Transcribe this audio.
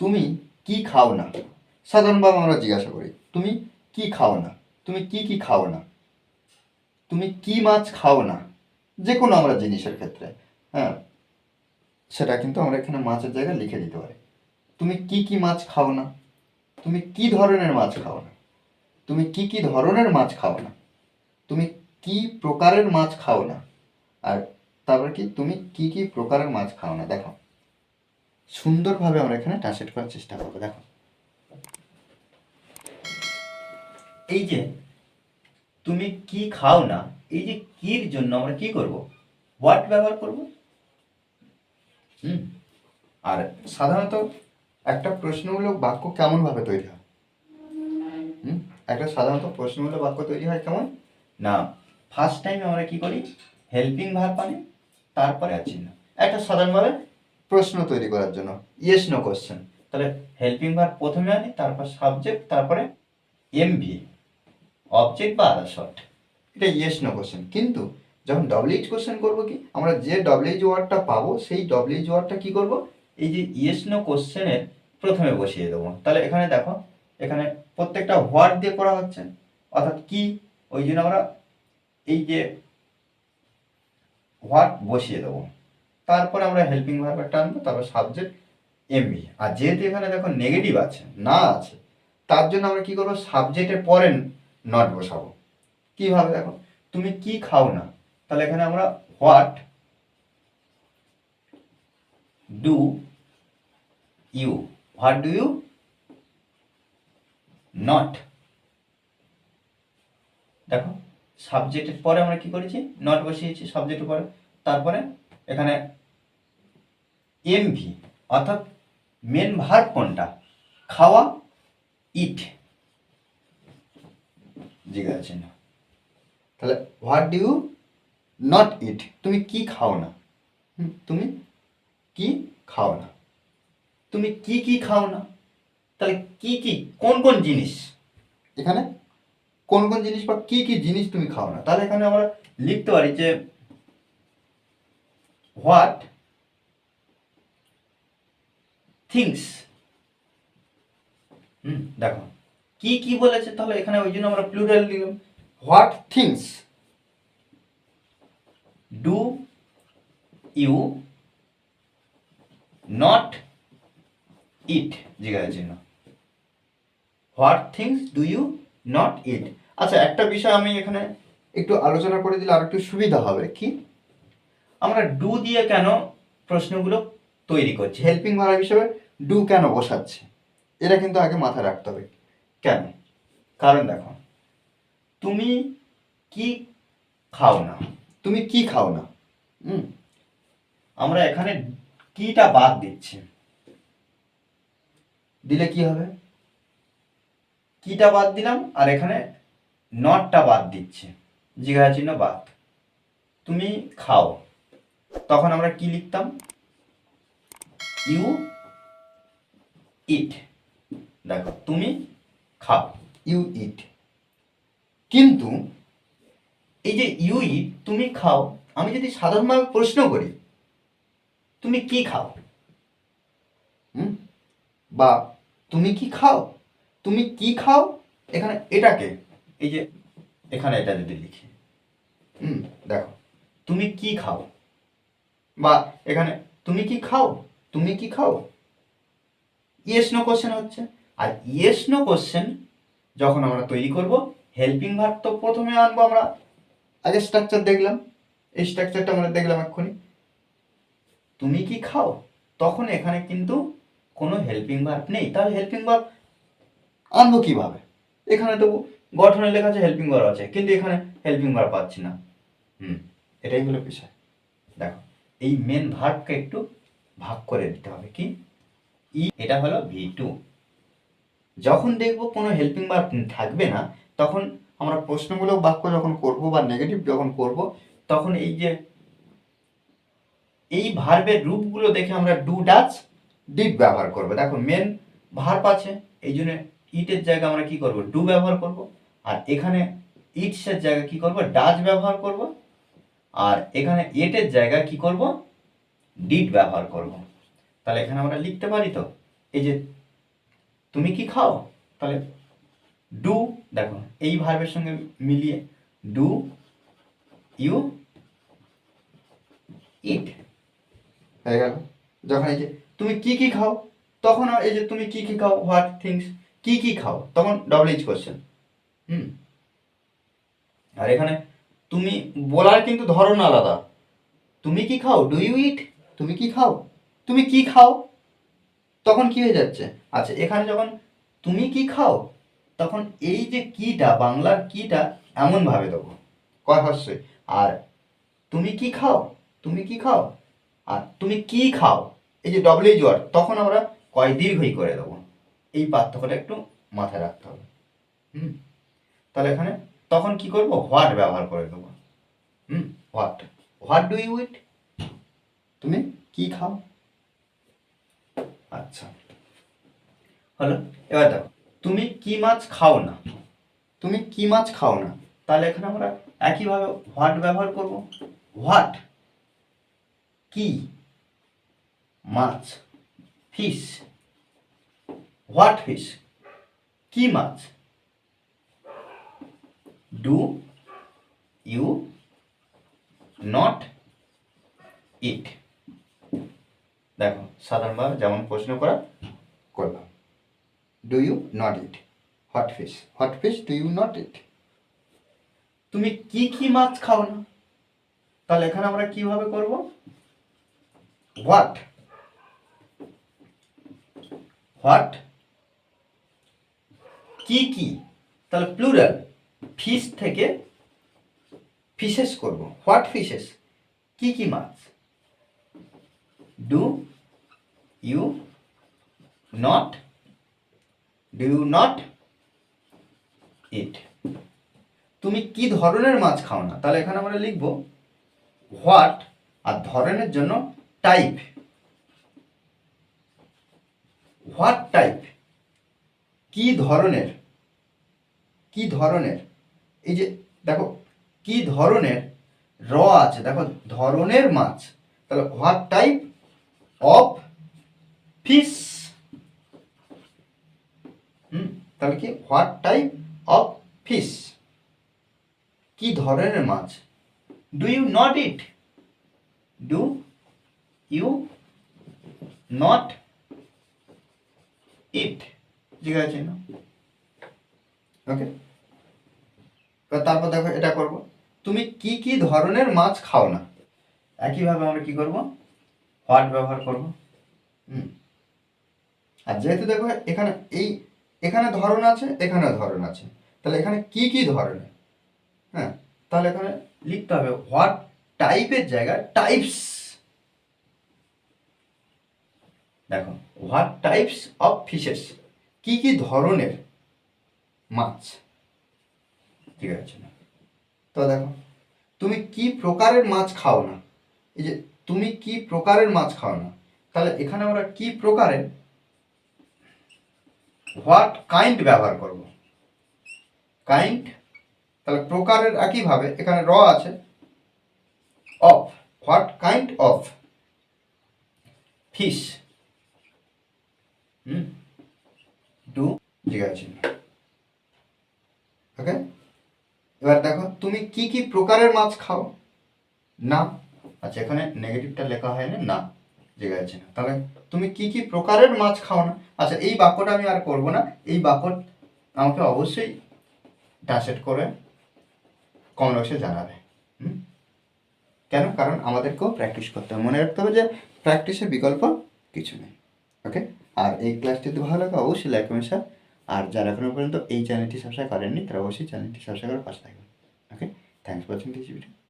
তুমি কি খাও না? সাধারণভাবে আমরা জিজ্ঞাসা করি, তুমি কি খাও না? তুমি কি কি খাও না? তুমি কি মাছ খাও না? যে কোনো আমরা জিনিসের ক্ষেত্রে হ্যাঁ। সেটা কিন্তু আমরা এখানে মাছের জায়গায় লিখে দিতে পারি। তুমি কি কি মাছ খাও না? তুমি কি ধরনের মাছ খাও না? তুমি কি কি ধরনের মাছ খাও না? তুমি কি প্রকারের মাছ খাও না? আর তারপরে কি? তুমি কি কি প্রকারের মাছ খাও না? দেখো সুন্দরভাবে আমরা এখানে ট্রান্সলেট করার চেষ্টা করব, দেখো। এই যে, তুমি কি খাও না, এই যে কির জন্য আমরা কি করব? হোয়াট ব্যবহার করব? হুম। আর সাধারণত একটা প্রশ্নমূলক বাক্য কেমন ভাবে তৈরি হয়? হুম? একটা সাধারণত প্রশ্নমূলক বাক্য তৈরি হয় কেমন? না ফার্স্ট টাইম আমরা কি করি? হেল্পিং ভার্ব আনি তারপরে আছি না একটা সাধারণভাবে প্রশ্ন তৈরি করার জন্য। ইয়েস নো কোশ্চেন তাহলে হেল্পিং ভার্ব প্রথমে আনি, তারপর সাবজেক্ট তারপরে এমভি অবজেক্ট বা আদার শর্ট এটা ইয়েস নো কোশ্চেন কিন্তু যখন ডব্লিউএইচ কোশ্চেন করব কি? আমরা যে ডব্লিউএইচ ওয়ার্ডটা পাবো, সেই ডব্লিউএইচ ওয়ার্ডটা কি করব? এই যে ইয়েস নো কোশ্চেনের প্রথমে বসিয়ে দেবো। তাহলে এখানে দেখো, এখানে প্রত্যেকটা হোয়াট দিয়ে করা হচ্ছে। অর্থাৎ কি? ওই জন্য আমরা এই যে হোয়াট বসিয়ে দেবো। তারপরে আমরা হেল্পিং ভার্বটা আনব, তারপর সাবজেক্ট এমবি আর যেহেতু এখানে দেখো নেগেটিভ আছে, না আছে, তার জন্য আমরা কি করব? সাবজেক্টের পরে নট বসাবো। কীভাবে দেখো? তুমি কি খাও না? তাহলে এখানে আমরা what do you what do you not দেখো সাবজেক্টের পরে আমরা কি করেছি? নট বসিয়েছি সাবজেক্টের পরে। তারপরে এখানে এমভি অর্থাৎ মেন ভার্ব কোনটা? খাওয়া ইট জিজ্ঞাসা চিহ্ন তাহলে what do you not eat তুমি কি খাও না? তুমি কি খাও না? তুমি কি কি খাও না? তাহলে কি কি, কোন কোন জিনিস? এখানে কোন কোন জিনিস বা কি কি জিনিস তুমি খাও না? তাহলে এখানে আমরা লিখতে পারি যে হোয়াট থিংস হুম, দেখো। কি কি বলেছে? তাহলে এখানে ওই জন্য আমরা প্লুরাল দিলাম what things do you not eat জিজ্ঞাসা চিহ্ন। What things do you not eat আচ্ছা একটা বিষয় আমি এখানে একটু আলোচনা করে দিলে আর একটু সুবিধা হবে। কি? আমরা ডু দিয়ে কেন প্রশ্নগুলো তৈরি করছি। হেল্পিং ভার্ব হিসেবে ডু কেন বসাচ্ছে? এটা কিন্তু আগে মাথায় রাখতে হবে। কেন? কারণ দেখো, তুমি কি খাও না? তুমি কি খাও না? হুম? আমরা এখানে কিটা বাদ দিচ্ছি। দিলে কি হবে? কিটা বাদ দিলাম আর এখানে নটটা বাদ দিচ্ছে। জিজ্ঞাসা চিহ্ন বাদ। তুমি খাও। তখন আমরা কি লিখতাম? ইউ ইট দেখো, তুমি খাও। ইউ ইট কিন্তু এই যে ইউ ইট তুমি খাও, আমি যদি সাধারণভাবে প্রশ্ন করি, তুমি কি খাও? হুম? বা তুমি কি খাও? তুমি কি খাও? এখানে এটাকে, এই যে এখানে এটা যদি লিখি। হুম, দেখো, তুমি কি খাও? বা এখানে, তুমি কি খাও? তুমি কি খাও? ইয়েস নো কোশ্চেন হচ্ছে। আর ইয়েস নো কোশ্চেন যখন আমরা তৈরি করব হেল্পিং ভার্ব তো প্রথমে আনব আমরা। আগে স্ট্রাকচার দেখলাম। এই স্ট্রাকচারটা আমরা দেখলাম এক্ষুনি। তুমি কি খাও? তখন এখানে কিন্তু কোনো হেল্পিং ভার্ব নেই। তাহলে হেল্পিং ভার্ব আনব কীভাবে? এখানে তো গঠনে লেখা আছে হেল্পিং ভার্ব আছে, কিন্তু এখানে হেল্পিং ভার্ব পাচ্ছি না। হুম, এটাই হলো বিষয়। দেখো, এই মেন ভার্বকে একটু ভাগ করে দিতে হবে কি? ই এটা হলো ভি টু যখন দেখব কোনো হেল্পিং ভার্ব থাকবে না, তখন আমরা প্রশ্নমূলক বাক্য যখন করব বা নেগেটিভ যখন করব, তখন এই যে এই ভার্বের রূপগুলো দেখে আমরা ডু ডাচ ডিড ব্যবহার করব। দেখো মেন ভার্ব আছে, এই জন্য ইটের জায়গায় আমরা কি করব? ডু ব্যবহার করব। আর এখানে ইটসের জায়গায় কি করব? ডাচ ব্যবহার করব। আর এখানে এটের জায়গায় কি করব? ডিড ব্যবহার করব। তাহলে এখানে আমরা লিখতে পারি তো, এই যে তুমি কি খাও? তাহলে ডু দেখো, এই ভার্বের সঙ্গে মিলিয়ে ডু ইউ ইট হয়ে গেল। যখন এই যে তুমি কি কি খাও, তখন এই যে তুমি কি কি খাও হোয়াট থিংস কি কি খাও, তখন ডবল এইচ কোশ্চেন হুম। আর এখানে তুমি বলার কিন্তু ধরন আলাদা। তুমি কি খাও ডু ইউ ইট তুমি কি খাও? তুমি কি খাও? তখন কি হয়ে যাচ্ছে? আচ্ছা এখানে যখন তুমি কি খাও, তখন এই যে কিটা, বাংলার কিটা এমনভাবে দেবো। কয় হস্যই আর তুমি কি খাও? তুমি কি খাও? আর তুমি কি খাও? এই যে ডবল এইচ ওয়ার্ড তখন আমরা কয় দীর্ঘই করে দেবো। এই পার্থক্যটা একটু মাথায় রাখতে হবে। হুম? তাহলে এখানে তখন কি করব? হোয়াট ব্যবহার করে দেবো। হুম? What what do you eat তুমি কি খাও? আচ্ছা। হলো, এবার দেখো, তুমি কি মাছ খাও না? তুমি কি মাছ খাও না? তাহলে এখানে আমরা একইভাবে হোয়াট ব্যবহার করব। হোয়াট কি? মাছ। ফিশ হোয়াট ফিশ কি মাছ? ডু ইউ নট ইট দেখো সাধারণভাবে যেমন প্রশ্ন করা করলাম। Do you not eat what fish what fish do you not eat তুমি কি কি মাছ খাও না? তাহলে এখানে আমরা কীভাবে করব? হোয়াট হোয়াট কি কি? তাহলে প্লুরাল ফিশ থেকে ফিশেস করব। হোয়াট ফিশেস কি কি মাছ? Do you not do you not eat তুমি কি ধরনের মাছ খাও না? তাহলে এখানে আমরা লিখব হোয়াট আর ধরনের জন্য টাইপ হোয়াট টাইপ কি ধরনের? কি ধরনের? এই যে, দেখো, কি ধরনের র আছে? দেখো, ধরনের মাছ। তাহলে what type of fish hmm তাহলে কি? হোয়াট টাইপ অফ ফিশ কি ধরনের মাছ? Do you not eat do you not eat আছে না। ওকে তারপর দেখো এটা করব। তুমি কি কি ধরনের মাছ খাও না? একইভাবে আমরা কি করব? হোয়াট ব্যবহার করব? হুম আর যেহেতু দেখো এখানে এই, এখানে ধরন আছে, এখানে ধরন আছে। তাহলে এখানে কি কি ধরনের হ্যাঁ তাহলে এখানে লিখতে হবে হোয়াট টাইপের জায়গায় টাইপস দেখো হোয়াট টাইপস অফ ফিশেস কি কি ধরনের মাছ? ঠিক আছে। তো দেখো, তুমি কি প্রকারের মাছ খাও না? এই যে, তুমি কি প্রকারের মাছ খাও না? তাহলে এখানে আমরা কি প্রকারের হোয়াট কাইন্ড ব্যবহার করব? কাইন্ড, তাহলে প্রকারের একইভাবে এখানে র আছে, of, what kind of hmm, do ঠিক আছে ওকে? এবার দেখো, তুমি কি কি প্রকারের মাছ খাও? না? আচ্ছা এখানে নেগেটিভটা লেখা হয়নি, না। ঠিক আছে না। তাহলে তুমি কি কি প্রকারের মাছ খাও না? আচ্ছা এই বাক্যটা আমি আর করব না। এই বাক্য আমাকে অবশ্যই ট্রান্সলেট করে কমেন্ট বক্সে জানাবে? কেন? কারণ আমাদেরকেও প্র্যাকটিস করতে হবে। মনে রাখতে হবে যে প্র্যাকটিসের বিকল্প কিছু নেই। ওকে আর এই ক্লাসটি যদি ভালো লাগে, অবশ্যই লাইক কমেন্ট শেয়ার আর যারা এখনও পর্যন্ত এই চ্যানেলটি সাবস্ক্রাইব করেননি, তারা অবশ্যই চ্যানেলটি সাবস্ক্রাইব করে পাশে থাকবেন। Okay thanks for watching this video